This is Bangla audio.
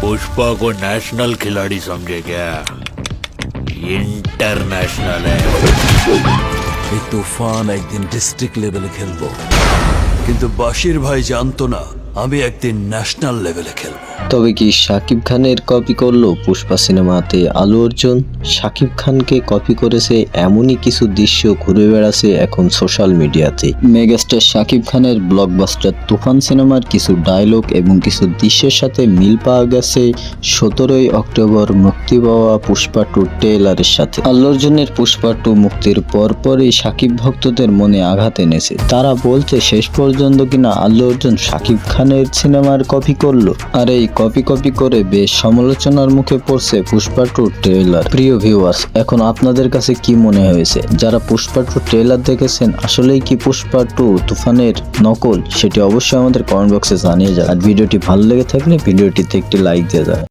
पुष्पा को नेशनल खिलाड़ी समझे क्या इंटरनेशनल है এই তুফান একদিন ডিস্ট্রিক্ট লেভেলে খেলবো কিন্তু বাশির ভাই জানতো না আমি একদিন ন্যাশনাল লেভেলে খেলব। তবে কি শাকিব খানের কপি করল পুষ্পা সিনেমাতে আলু অর্জুন? শাকিব খানকে কপি করেছে এমনই কিছু দৃশ্য ঘুরে বেড়াচ্ছে এখন সোশ্যাল মিডিয়াতে মেগাস্টার শাকিব খানের ব্লকবাস্টার তুফান সিনেমার কিছু ডায়লগ এবং কিছু দৃশ্যের সাথে মিল পাওয়া গেছে সতেরোই অক্টোবর মুক্তি পাওয়া পুষ্পা টু ট্রেলারের সাথে। আল্লু অর্জুনের পুষ্পা টু মুক্তির পরপরই শাকিব ভক্তদের মনে আঘাত এনেছে। তারা বলছে শেষ পর্যন্ত কিনা আল্লু অর্জুন শাকিব খানের সিনেমার কপি করল। আর এই কপি কপি করে বেশ সমালোচনার মুখে পড়ছে পুষ্পা টু ট্রেলার প্রিয় ভিউয়ার্স, এখন আপনাদের কাছে কি মনে হয়েছে? যারা পুষ্পা টু ট্রেলার দেখেছেন, আসলেই কি পুষ্পা টু তুফানের নকল? সেটি অবশ্যই আমাদের কমেন্ট বক্সে জানিয়ে যান। আর ভিডিওটি ভালো লেগে থাকলে ভিডিওটিতে একটি লাইক দিয়ে যাবে